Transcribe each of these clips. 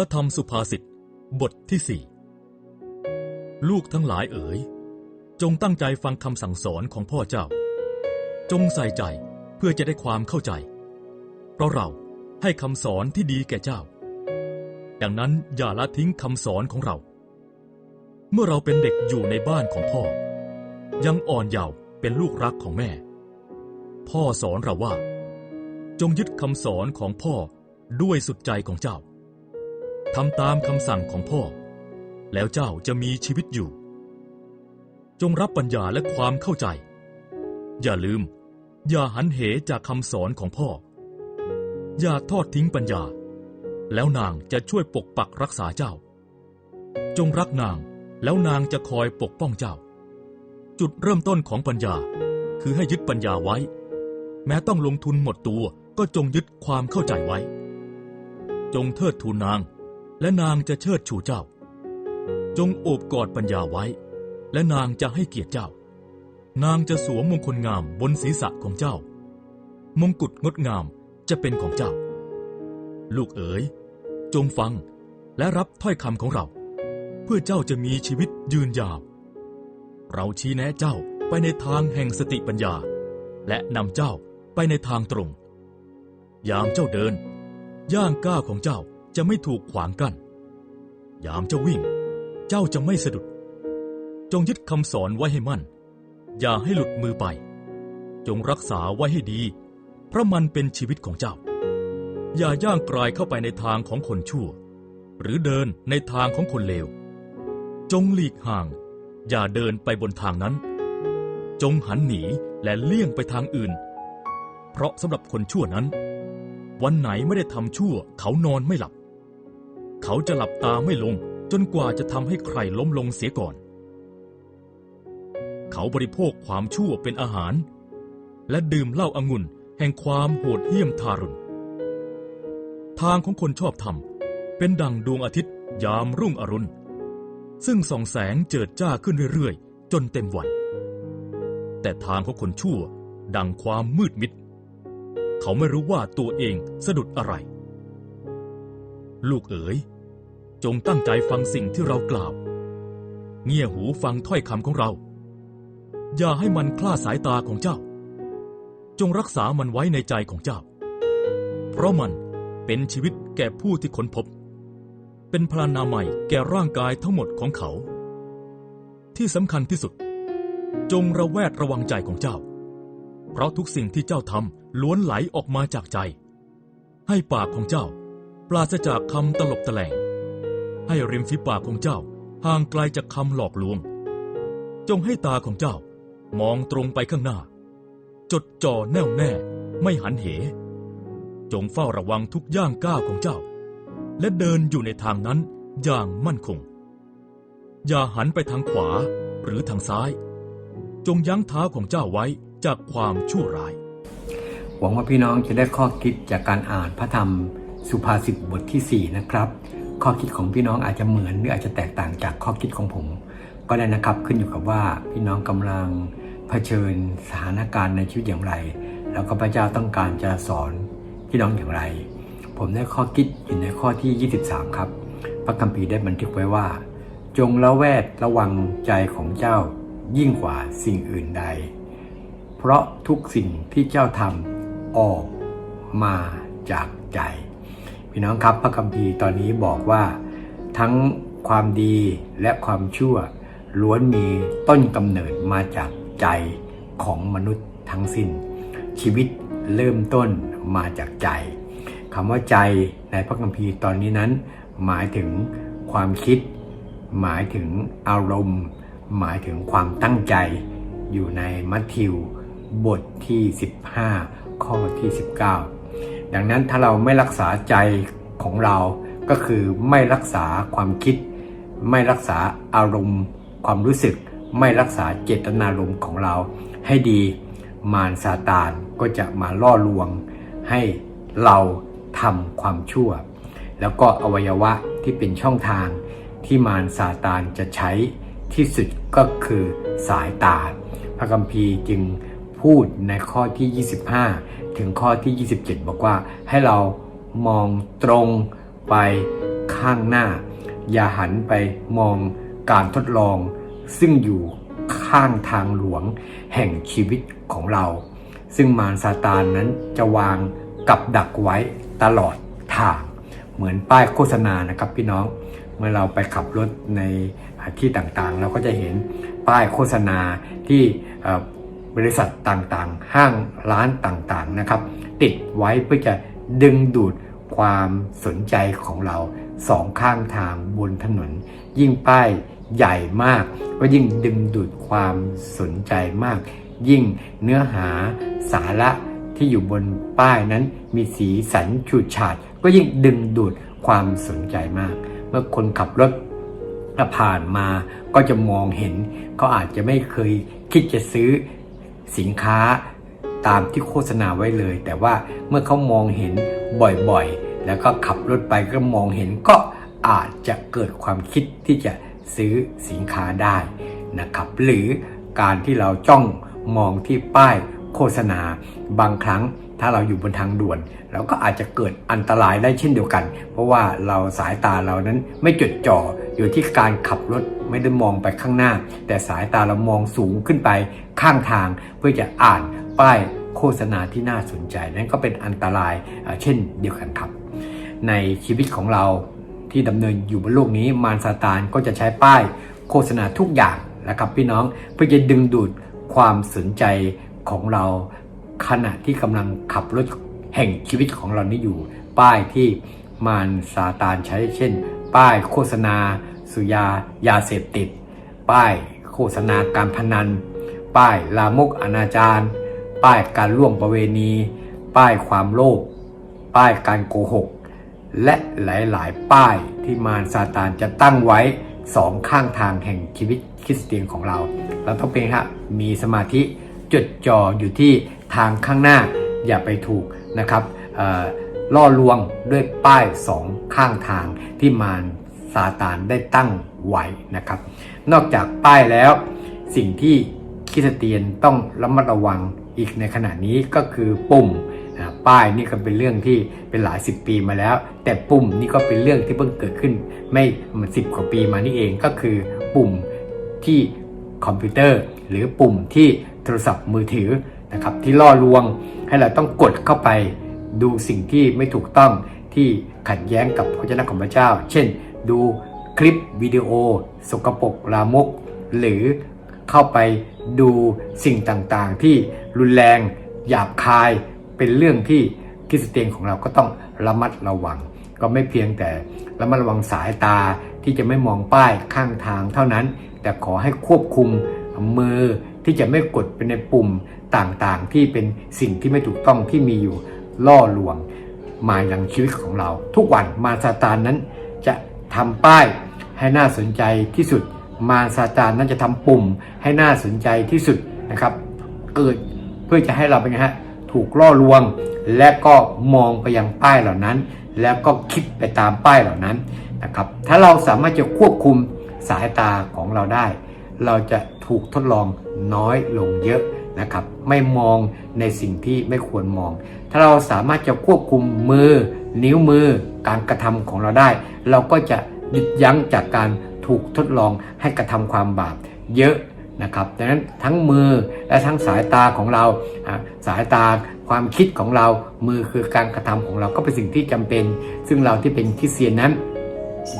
ระธรรมสุภาษิตบทที่สี่ลูกทั้งหลายเอ๋ย จงตั้งใจฟังคำสั่งสอนของพ่อเจ้า จงใส่ใจเพื่อจะได้ความเข้าใจ เพราะเราให้คำสอนที่ดีแก่เจ้า ดังนั้นอย่าละทิ้งคำสอนของเรา เมื่อเราเป็นเด็กอยู่ในบ้านของพ่อ ยังอ่อนเยาว์เป็นลูกรักของแม่ พ่อสอนเราว่า จงยึดคำสอนของพ่อด้วยสุดใจของเจ้า ทำตามคำสั่งของพ่อ แล้วเจ้าจะมีชีวิตอยู่ จงรับปัญญาและความเข้าใจ อย่าลืม อย่าหันเหจากคำสอนของพ่อ อย่าทอดทิ้งปัญญา แล้วนางจะช่วยปกปักรักษาเจ้า จงรักนางแล้วนางจะคอยปกป้องเจ้า จุดเริ่มต้นของปัญญาคือให้ยึดปัญญาไว้ แม้ต้องลงทุนหมดตัวก็จงยึดความเข้าใจไว้ จงเทิดทูนนาง และนางจะเชิดชูเจ้า จงโอบกอดปัญญาไว้ และนางจะให้เกียรติเจ้า นางจะสวมมงคลงามบนศีรษะของเจ้า มงกุฎงดงามจะเป็นของเจ้า ลูกเอ๋ย จงฟังและรับถ้อยคำของเรา เพื่อเจ้าจะมีชีวิตยืนยาว เราชี้แนะเจ้าไปในทางแห่งสติปัญญา และนำเจ้าไปในทางตรง ยามเจ้าเดิน ย่างก้าวของเจ้า จะไม่ถูกขวางกัน้น ยามเจ้าวิ่ง เจ้าจะไม่สะดุด จงยึดคำสอนไว้ให้มั่น อย่าให้หลุดมือไป จงรักษาไว้ให้ดี เพราะมันเป็นชีวิตของเจ้า อย่าย่างกลายเข้าไปในทางของคนชั่ว หรือเดินในทางของคนเลว จงหลีกห่าง อย่าเดินไปบนทางนั้น จงหันหนีและเลี่ยงไปทางอื่น เพราะสำหรับคนชั่วนั้นวันไหนไม่ได้ทำชั่วเขานอนไม่หลับ เขาจะหลับตาไม่ลง จนกว่าจะทำให้ใครล้มลงเสียก่อน เขาบริโภคความชั่วเป็นอาหาร และดื่มเหล้าอางุ่นแห่งความโหดเหี้ยมทารุณ ทางของคนชอบธรรม เป็นดังดวงอาทิตย์ยามรุ่งอรุณ ซึ่งส่องแสงเจิดจ้าขึ้นเรื่อยๆ จนเต็มวัน แต่ทางของคนชั่วดังความมืดมิด เขาไม่รู้ว่าตัวเองสะดุดอะไร ลูกเอ๋ย จงตั้งใจฟังสิ่งที่เรากล่าว เงี่ยหูฟังถ้อยคำของเรา อย่าให้มันคลาดสายตาของเจ้า จงรักษามันไว้ในใจของเจ้า เพราะมันเป็นชีวิตแก่ผู้ที่ค้นพบ เป็นพลานาใหมัยแก่ร่างกายทั้งหมดของเขา ที่สำคัญที่สุด จงระแวดระวังใจของเจ้า เพราะทุกสิ่งที่เจ้าทำล้วนไหลออกมาจากใจ ให้ปากของเจ้า ปราศจากคำตลบตะแลง ให้ริมฝีปากของเจ้าห่างไกลจากคำหลอกลวง จงให้ตาของเจ้ามองตรงไปข้างหน้า จดจ่อแน่วแน่ไม่หันเห จงเฝ้าระวังทุกย่างก้าวของเจ้า และเดินอยู่ในทางนั้นอย่างมั่นคง อย่าหันไปทางขวาหรือทางซ้าย จงยั้งเท้าของเจ้าไว้จากความชั่วร้าย หวังว่าพี่น้องจะได้ข้อคิดจากการอ่านพระธรรมสุภาษิตบทที่ 4 นะครับ ข้อคิดของพี่น้องอาจจะเหมือนหรืออาจจะแตกต่างจากข้อคิดของผม ก็ได้นะครับขึ้นอยู่กับว่าพี่น้องกำลังเผชิญสถานการณ์ในชีวิตอย่างไร แล้วก็พระเจ้าต้องการจะสอนพี่น้องอย่างไร ผมได้ข้อคิดอยู่ในข้อที่ 23 ครับ พระคัมภีร์ได้บันทึกไว้ว่า จงละแวดระวังใจของเจ้ายิ่งกว่าสิ่งอื่นใด เพราะทุกสิ่งที่เจ้าทำออกมาจากใจ พี่น้องครับพระคัมภีร์ตอนนี้บอกว่า ทั้งความดีและความชั่ว ล้วนมีต้นกำเนิดมาจากใจของมนุษย์ทั้งสิ้น ชีวิตเริ่มต้นมาจากใจคำว่าใจในพระคัมภีร์ตอนนี้นั้น หมายถึงความคิด หมายถึงอารมณ์ หมายถึงความตั้งใจ อยู่ในมัทธิวบทที่ 15 ข้อที่ 19 ดังนั้นถ้าเราไม่รักษาใจของเราก็คือไม่รักษาความคิด ไม่รักษาอารมณ์ ความรู้สึก ไม่รักษาเจตนารมณ์ของเราให้ดีมารซาตานก็จะมาล่อลวง ให้เราทำความชั่ว แล้วก็อวัยวะที่เป็นช่องทางที่มารซาตานจะใช้ที่สุดก็คือสายตา พระคัมภีร์จึงพูดในข้อที่ 25 ถึงข้อที่ 27 บอกว่าให้เรามองตรงไปข้างหน้า อย่าหันไปมองการทดลอง ซึ่งอยู่ข้างทางหลวงแห่งชีวิตของเรา ซึ่งมารซาตานนั้นจะวางกับดักไว้ตลอดทาง เหมือนป้ายโฆษณานะครับพี่น้องเมื่อเราไปขับรถในที่ต่างๆ เราก็จะเห็นป้ายโฆษณาที่ บริษัทต่างๆ ห้างร้านต่างๆนะครับ ติดไว้เพื่อจะดึงดูดความสนใจของเราสองข้างทางบนถนน ยิ่งป้ายใหญ่มาก ก็ยิ่งดึงดูดความสนใจมาก ยิ่งเนื้อหาสาระที่อยู่บนป้ายนั้นมีสีสันฉูดฉาด ก็ยิ่งดึงดูดความสนใจมาก เมื่อคนขับรถผ่านมาก็จะมองเห็น เขาอาจจะไม่เคยคิดจะซื้อ สินค้าตามที่โฆษณาไว้เลย แต่ว่าเมื่อเขามองเห็นบ่อยๆ แล้วก็ขับรถไปก็มองเห็นก็อาจจะเกิดความคิดที่จะซื้อสินค้าได้นะครับ หรือการที่เราจ้องมองที่ป้ายโฆษณาบางครั้ง ถ้าเราอยู่บนทางด่วน เราก็อาจจะเกิดอันตรายได้เช่นเดียวกัน เพราะว่าเราสายตาเรานั้นไม่จดจ่ออยู่ที่การขับรถไม่ได้มองไปข้างหน้า แต่สายตาเรามองสูงขึ้นไปข้างทาง เพื่อจะอ่านป้ายโฆษณาที่น่าสนใจ นั่นก็เป็นอันตรายเอ่อเช่นเดียวกันครับ ในชีวิตของเราที่ดำเนินอยู่บนโลกนี้มารซาตานก็จะใช้ป้ายโฆษณาทุกอย่างนะครับพี่น้องเพื่อจะดึงดูดความสนใจของเรา ขณะที่กำลังขับรถแห่งชีวิตของเรานี่อยู่ ป้ายที่มารซาตานใช้เช่น ป้ายโฆษณา สุยายาเสพติด ป้ายโฆษณาการพนัน ป้ายลามกอนาจารป้ายการล่วงประเวณี ป้ายความโลภป้ายการโกหก และหลาย ๆ ป้ายที่มารซาตานจะตั้งไว้สองข้างทางแห่งชีวิตคริสเตียนของเรา เราต้องเป็นครับมีสมาธิ จดจ่ออยู่ที่ทางข้างหน้าอย่าไปถูกนะครับล่อลวงด้วยป้ายสองข้างทางที่มารซาตานได้ตั้งไว้นะครับ นอกจากป้ายแล้ว สิ่งที่คริสเตียนต้องระมัดระวังอีกในขณะนี้ก็คือปุ่มป้ายนี่ก็เป็นเรื่องที่เป็นหลายสิบปีมาแล้ว แต่ปุ่มนี่ก็เป็นเรื่องที่เพิ่งเกิดขึ้น ไม่สิบกว่าปีมานี่เองก็คือปุ่มที่คอมพิวเตอร์ หรือปุ่มที่ โทรศัพท์มือถือนะครับที่ล่อลวงให้เราต้องกดเข้าไปดูสิ่งที่ไม่ถูกต้องที่ขัดแย้งกับพระเจ้าของพระเจ้า เช่น ดูคลิปวิดีโอ สกปรกลามก หรือเข้าไปดูสิ่งต่างๆ ที่รุนแรงหยาบคายเป็นเรื่องที่คริสเตียนของเราก็ต้องระมัดระวัง ก็ไม่เพียงแต่ระมัดระวังสายตาที่จะไม่มองป้ายข้างทางเท่านั้น แต่ขอให้ควบคุมมือ ที่จะไม่กดไปในปุ่มต่างๆ ที่เป็นสิ่งที่ไม่ถูกต้องที่มีอยู่ล่อลวง มาอย่างชีวิตของเรา ทุกวันมาซาตานนั้นจะทำป้ายให้น่าสนใจที่สุด มาซาตานนั้นจะทำปุ่มให้น่าสนใจที่สุดนะครับ เกิดเพื่อจะให้เราเป็นไงฮะถูกล่อลวง และก็มองไปยังป้ายเหล่านั้น แล้วก็คิดไปตามป้ายเหล่านั้นนะครับ ถ้าเราสามารถจะควบคุมสายตาของเราได้ เราจะถูกทดลองน้อยลงเยอะนะครับ ไม่มองในสิ่งที่ไม่ควรมอง ถ้าเราสามารถจะควบคุมมือ นิ้วมือ การกระทำของเราได้ เราก็จะหยุดยั้งจากการถูกทดลองให้กระทำความบาปเยอะนะครับดังนั้นทั้งมือและทั้งสายตาของเราสายตาความคิดของเรามือคือการกระทำของเราก็เป็นสิ่งที่จำเป็น ซึ่งเราที่เป็นคริสเตียนนั้น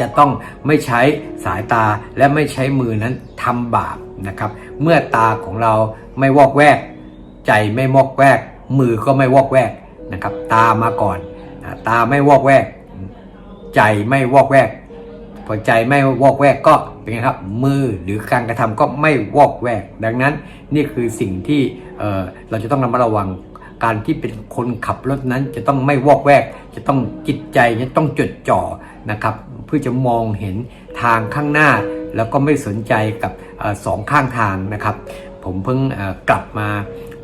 จะต้องไม่ใช้สายตาและไม่ใช้มือนั้นทำบาปนะครับ เมื่อตาของเราไม่วอกแวก ใจไม่วอกแวก มือก็ไม่วอกแวกนะครับ ตามาก่อน ตาไม่วอกแวก ใจไม่วอกแวกพอใจไม่วอกแวกก็เป็นไงครับมือหรือการกระทำก็ไม่วอกแวก ดังนั้นนี่คือสิ่งที่เเราจะต้องระมัดระวังการที่เป็นคนขับรถนั้นจะต้องไม่วอกแวก จะต้องจิตใจจะต้องจดจ่อนะครับ เพื่อจะมองเห็นทางข้างหน้า แล้วก็ไม่สนใจกับอสองข้างทางนะครับ ผมเพิ่งกลับมา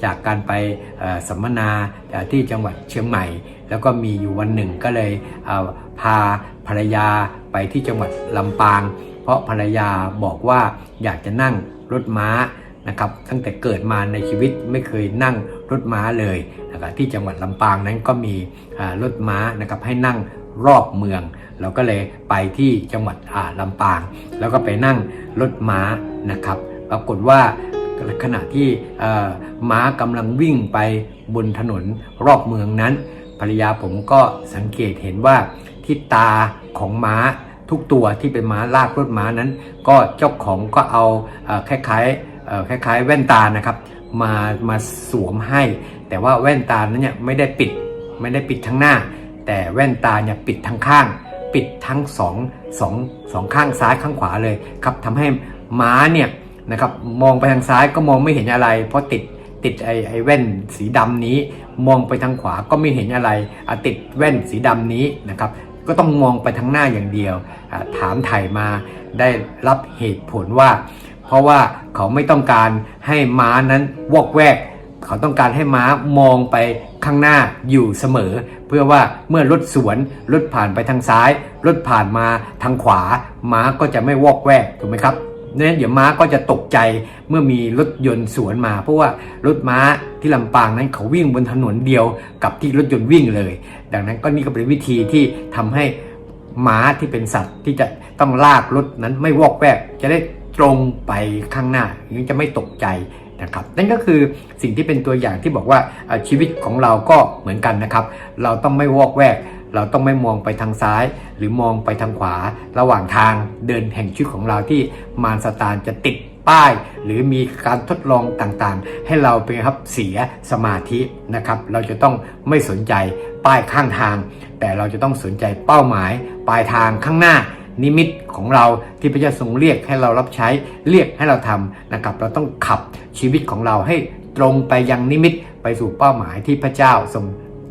จากการไปสัมมนาที่จังหวัดเชียงใหม่ แล้วก็มีอยู่วันหนึ่งก็เลยเพาภรรยาไปที่จังหวัดลำปาง เพราะภรรยาบอกว่าอยากจะนั่งรถม้านะครับตั้งแต่เกิดมาในชีวิตไม่เคยนั่งรถม้าเลยนะครับที่จังหวัดลำปางนั้นก็มีรถม้านะครับให้นั่ง รอบเมือง เราก็เลยไปที่จังหวัดอ่าลำปาง แล้วก็ไปนั่งรถม้านะครับ ปรากฏว่าขณะที่ม้ากำลังวิ่งไปบนถนนรอบเมืองนั้น ภรรยาผมก็สังเกตเห็นว่าที่ตาของม้าทุกตัวที่เป็นม้าลากรถม้านั้น ก็เจ้าของก็เอาคล้ายๆคล้ายๆ แว่นตานะครับ มามาสวมให้ แต่ว่าแว่นตานั้นเนี่ยไม่ได้ปิดไม่ได้ปิดทั้งหน้า แต่แว่นตาเนี่ยปิดทั้งข้าง ปิดทั้งสองสองสองข้างซ้ายข้างขวาเลยครับทำให้ม้าเนี่ยนะครับมองไปทางซ้ายก็มองไม่เห็นอะไร เพราะติดติดไอ้ไอ้แว่นสีดำนี้ มองไปทางขวาก็ไม่เห็นอะไรอติดแว่นสีดำนี้นะครับ ก็ต้องมองไปทางหน้าอย่างเดียว ถามไถ่ามาได้รับเหตุผลว่า เพราะว่าเขาไม่ต้องการให้ม้านั้นวอกแวก เขาต้องการให้ม้ามองไป ข้างหน้าอยู่เสมอ เพื่อว่าเมื่อรถสวนรถผ่านไปทางซ้ายรถผ่านมาทางขวา ม้าก็จะไม่วอกแวกถูกไหมครับนั้นเดี๋ยวม้าก็จะตกใจเมื่อมีรถยนต์สวนมา เพราะว่ารถม้าที่ลำปางนั้นเขาวิ่งบนถนนเดียวกับที่รถยนต์วิ่งเลย ดังนั้นก็นี่ก็เป็นวิธีที่ทำให้ม้าที่เป็นสัตว์ที่จะต้องลากรถนั้นไม่วอกแวกจะได้ตรงไปข้างหน้าอย่างนี้จะไม่ตกใจ นะครับนั่นก็คือสิ่งที่เป็นตัวอย่างที่บอกว่าชีวิตของเราก็เหมือนกันนะครับ เราต้องไม่วอกแวก เราต้องไม่มองไปทางซ้าย หรือมองไปทางขวา ระหว่างทางเดินแห่งชีวิตของเราที่มารสตานจะติดป้าย หรือมีการทดลองต่างๆ ให้เราเป็นครับเสียสมาธินะครับ เราจะต้องไม่สนใจป้ายข้างทาง แต่เราจะต้องสนใจเป้าหมาย ปลายทางข้างหน้านิมิตของเราที่พระเจ้าทรงเรียกให้เรารับใช้เรียกให้เราทำนะครับ เราต้องขับ ชีวิตของเราให้ตรงไปยังนิมิตไปสู่เป้าหมายที่พระเจ้าทรง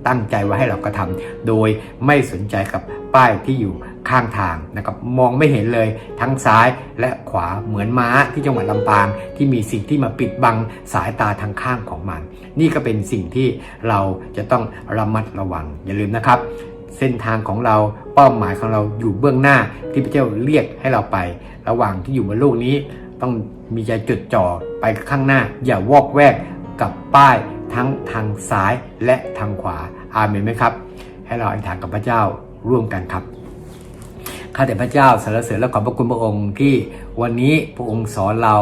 ตั้งใจไว้ให้เรากระทำโดยไม่สนใจกับป้ายที่อยู่ข้างทางนะครับมองไม่เห็นเลยทั้งซ้ายและขวาเหมือนม้าที่จังหวัดลำปางที่มีสิ่งที่มาปิดบังสายตาทางข้างของมัน นี่ก็เป็นสิ่งที่เราจะต้องระมัดระวัง อย่าลืมนะครับ เส้นทางของเราเป้าหมายของเราอยู่เบื้องหน้าที่พระเจ้าเรียกให้เราไป ระหว่างที่อยู่บนโลกนี้ต้อง มีใจจดจ่อไปข้างหน้า อย่าวอกแวกกับป้ายทั้งทางซ้ายและทางขวาอาเมนไหมครับ ให้เราอธิษฐานกับพระเจ้าร่วมกันครับข้าแต่พระเจ้าสรรเสริญและขอบพระคุณพระองค์ที่วันนี้พระองค์สอนเรา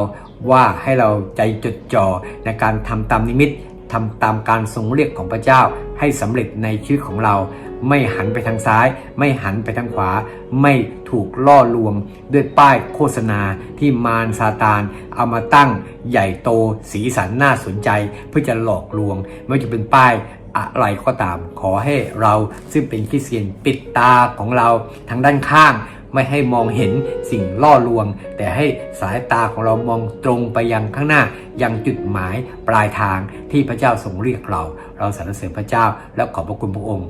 ว่าให้เราใจจดจ่อในการทำตามนิมิตทำตามการทรงเรียกของพระเจ้าให้สำเร็จในชีวิตของเรา ไม่หันไปทางซ้าย ไม่หันไปทางขวา ไม่ถูกล่อลวง ด้วยป้ายโฆษณาที่มารซาตานเอามาตั้งใหญ่โตสีสันน่าสนใจ เพื่อจะหลอกลวง ไม่ว่าจะเป็นป้ายอะไรก็ตาม ขอให้เราซึ่งเป็นคริสเตียนปิดตาของเราทางด้านข้างไม่ให้มองเห็นสิ่งล่อลวง แต่ให้สายตาของเรามองตรงไปยังข้างหน้า ยังจุดหมายปลายทางที่พระเจ้าทรงเรียกเรา เราสรรเสริญพระเจ้าและขอบพระคุณพระองค์